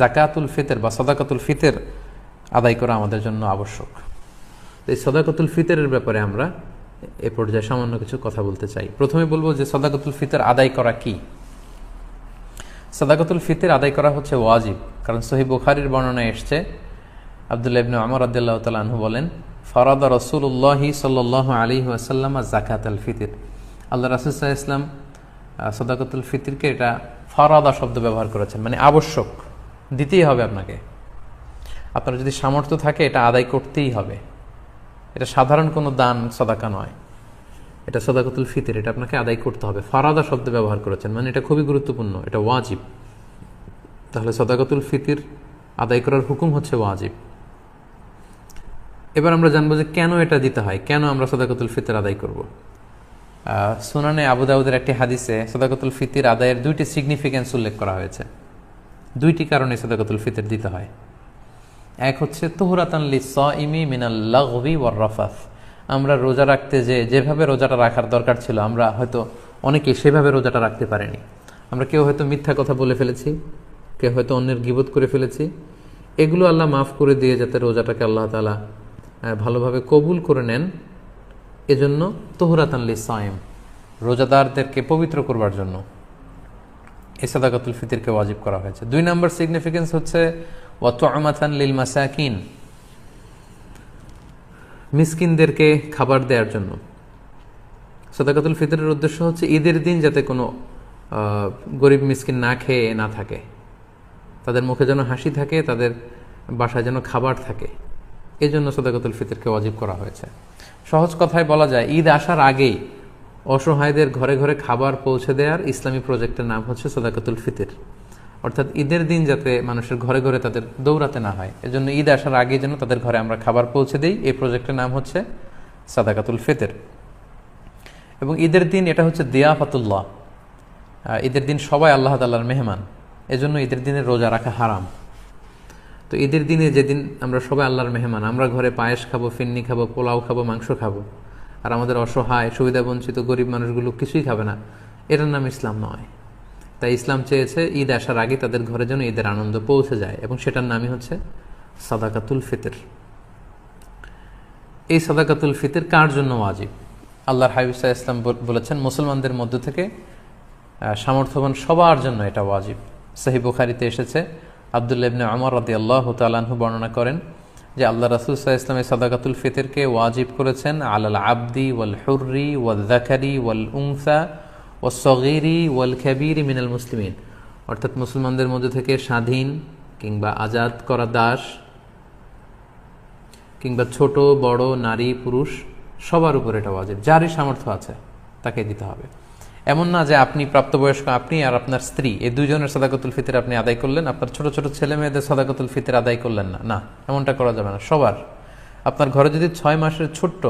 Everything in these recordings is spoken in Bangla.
জাকাতুল ফিতর বা সদাকাতুল ফিতের আদায় করা আমাদের জন্য আবশ্যক। এই সদাকাতুল ফিতরের ব্যাপারে আমরা এ পর্যায়ে সামান্য কিছু কথা বলতে চাই। প্রথমে বলব যে সদাকাতুল ফিতর আদায় করা কি? সদাকাতুল ফিতর আদায় করা হচ্ছে ওয়াজিব। কারণ সহি বুখারির বর্ণনায় এসছে আবদুল্লাহ ইবনে আমর রাদিয়াল্লাহু তাআলা আনহু বলেন ফরাদা রাসূলুল্লাহি সাল্লাল্লাহু আলাইহি ওয়াসাল্লাম যাকাত আল ফিতর। আল্লাহ রাসূল সাল্লাল্লাহু আলাইহি ওয়াসাল্লাম আহ, সদাকাতুল ফিতরকে এটা ফরাদা শব্দ ব্যবহার করেছেন মানে আবশ্যক। দিতেই হবে আপনাকে। আপনার যদি সামর্থ্য থাকে, এটা আদায় করতেই হবে। এটা সাধারণ কোনো দান, সদাকা নয়। এটা সদাকতুল ফিতর, এটা আপনাকে আদায় করতে হবে। ফারাদা শব্দ ব্যবহার করেছেন মানে এটা খুবই গুরুত্বপূর্ণ, এটা ওয়াজিব। তাহলে সদাকতুল ফিতির আদায় করার হুকুম হচ্ছে ওয়াজিব। এবার আমরা জানব যে কেন এটা দিতে হয়, কেন আমরা সদাকতুল ফিতর আদায় করব। সুনানে আবু দাউদের একটি হাদিসে সদাকতুল ফিতির আদায়ের দুইটি সিগনিফিক্যান্স উল্লেখ করা হয়েছে। দুইটি কারণে সদাকতুল ফিতর দিতে হয়। এক হচ্ছে, তোহরাতান লিসইমি মিনাল লাগবি ওয়ার রাফাফ আমরা রোজা রাখতে যে, যেভাবে রোজাটা রাখার দরকার ছিল, আমরা হয়তো অনেকে সেভাবে রোজাটা রাখতে পারিনি। আমরা কেউ হয়তো মিথ্যা কথা বলে ফেলেছি, কেউ হয়তো অন্যের গিবত করে ফেলেছি। এগুলো আল্লাহ মাফ করে দিয়ে যাতে রোজাটাকে আল্লাহ তালা ভালোভাবে কবুল করে নেন। এজন্য তোহরাতান লিসাইম রোজাদারদেরকে পবিত্র করবার জন্য। এই সাদাকাতুল ফিতিরকে ওয়াজিব করা হয়েছে। দুই নম্বর সিগনিফিকেন্স হচ্ছে ওয়াতান লিল মাসাকিন মিসকিনদেরকে খাবার দেওয়ার জন্য। সাদাকাতুল ফিতরের উদ্দেশ্য হচ্ছে ঈদের দিন যাতে কোনো গরিব মিসকিন না খেয়ে না থাকে। তাদের মুখে যেন হাসি থাকে, তাদের বাসায় যেন খাবার থাকে। এই জন্য সদাকাতুল ফিতরকে ওয়াজিব করা হয়েছে। সহজ কথায় বলা যায়, ঈদ আসার আগেই অসহায়দের ঘরে ঘরে খাবার পৌঁছে দেওয়ার ইসলামী প্রজেক্টের নাম হচ্ছে সদাকাতুল ফিতর। অর্থাৎ ঈদের দিন যাতে মানুষের ঘরে ঘরে তাদের দৌড়াতে না হয়, এজন্য ঈদ আসার আগে যেন তাদের ঘরে আমরা খাবার পৌঁছে দিই, এই প্রজেক্টের নাম হচ্ছে সাদাকাতুল ফিতর। এবং ঈদের দিন এটা হচ্ছে দিয়াফাতুল্লাহ। ঈদের দিন সবাই আল্লাহ তাল্লাহর মেহমান, এজন্য ঈদের দিনে রোজা রাখা হারাম। তো ঈদের দিনে যেদিন আমরা সবাই আল্লাহর মেহমান, আমরা ঘরে পায়েস খাব, ফিন্নি খাব, পোলাও খাব, মাংস খাব আর আমাদের অসহায়, সুবিধাবঞ্চিত, গরিব মানুষগুলো কিছুই খাবে না। এটার নাম ইসলাম নয়। তাই ইসলাম চেয়েছে ঈদ আসার আগে তাদের ঘরে যেন ঈদের আনন্দ পৌঁছে যায় এবং সেটার নামই হচ্ছে সাদাকাতুল ফিতর। এই সাদাকাতুল ফিতর কার জন্য ওয়াজিব? আল্লাহর হাবিবসা ইসলাম বলেছেন, মুসলমানদের মধ্য থেকে সামর্থ্যবান সবার জন্য এটা ওয়াজিব। সহি বুখারিতে এসেছে, আবদুল্লাহ ইবনে আমর রাদি আল্লাহ তালাহু বর্ণনা করেন যে আল্লাহ রাসুল সাহা ইসলাম এই সাদাকাতুল ফিতরকে ওয়াজিব করেছেন আলাল আবদি ওয়াল হুর্রি ওয়াল জাকারি ওয়াল উংসা ও সগিরি ওয়াল খাবিরি মিনাল মুসলিমিন। অর্থাৎ মুসলমানদের মধ্যে থেকে স্বাধীন কিংবা আজাদ করা দাস কিংবা ছোট, বড়, নারী, পুরুষ, সবার উপর এটা ওয়াজিব। যারই সামর্থ্য আছে তাকে দিতে হবে। এমন না যে আপনি প্রাপ্তবয়স্ক, আপনি আর আপনার স্ত্রী। এই দুজনের সদাকতুল ফিতর আপনি আদায় করলেন, আপনার ছোট ছোট ছেলে মেয়েদের সদাকতুল ফিতর আদায় করলেন না। না, এমনটা করা যাবে না। সবার। আপনার ঘরে যদি ছয় মাসের ছোট্ট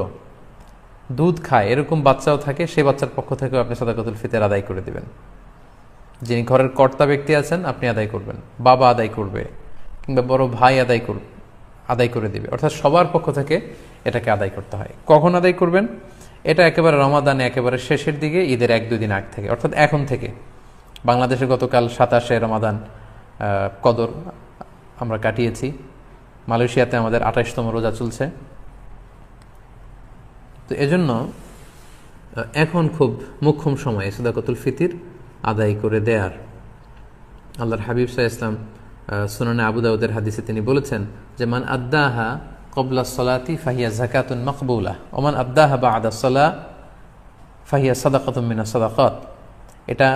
দুধ খায়, এরকম বাচ্চাও থাকে, সেই বাচ্চার পক্ষ থেকেও আপনি সদাকতুল ফিতর আদায় করে দিবেন। যিনি ঘরের কর্তা ব্যক্তি আছেন, আপনি আদায় করবেন। বাবা আদায় করবে, কিংবা বড় ভাই আদায় করবে আদায় করে দিবে। অর্থাৎ সবার পক্ষ থেকে এটাকে আদায় করতে হয়। কখন আদায় করবেন? এটা একেবারে রমাদানে একেবারে শেষের দিকে, ঈদের এক দুই দিন আগ থেকে, অর্থাৎ এখন থেকে। বাংলাদেশে গতকাল সাতাশে রমাদান কদর আমরা কাটিয়েছি। মালয়েশিয়াতে আমাদের আঠাশতম রোজা চলছে। তো এজন্য এখন খুব মুখ্যম সময় সদাকতুল ফিতির আদায় করে দেয়ার। আল্লাহর হাবিব সাহা ইসলাম সুনানে আবু দাউদের হাদিসে তিনি বলেছেন যে, মান আদ্দাহা কবলা সলাতি ফাহিয়া জাকাতুন মকবুলা ওমান আদ্দাহা বা আদা সলা ফাহিয়া মিনা সাদাকাত এটা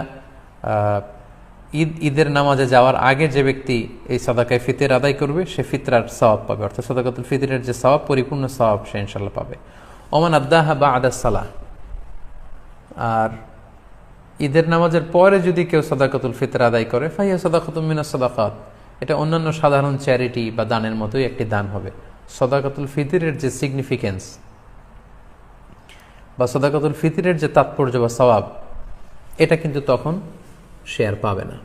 ঈদ, ঈদের নামাজে যাওয়ার আগে যে ব্যক্তি এই সাদাকায় ফিতের আদায় করবে, সে ফিতরার সওয়াব পাবে। অর্থাৎ সাদাকাতুল ফিতরের যে সওয়াব, পরিপূর্ণ সওয়াব সে ইনশাল্লাহ পাবে। ওমান আদ্দাহা বা আদা সালা আর ঈদের নামাজের পরে যদি কেউ সদাকতুল ফিতর আদায় করে ফাইয়া মিনা সদাকাত। এটা অন্যান্য সাধারণ চ্যারিটি বা দানের মতোই একটি দান হবে। সদাকতুল ফিতিরের যে সিগনিফিকেন্স বা সদাকতুল ফিতিরের যে তাৎপর্য বা সওয়াব, এটা কিন্তু তখন আর পাবে না।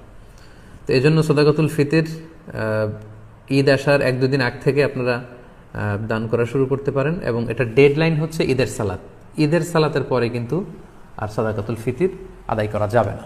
তো এই জন্য সদাকতুল ফিতির ঈদ আসার এক দুদিন আগ থেকে আপনারা দান করা শুরু করতে পারেন এবং এটা ডেডলাইন হচ্ছে ঈদের সালাত। ঈদের সালাতের পরে কিন্তু আর সাদাকাতুল ফিতির আদায় করা যাবে না।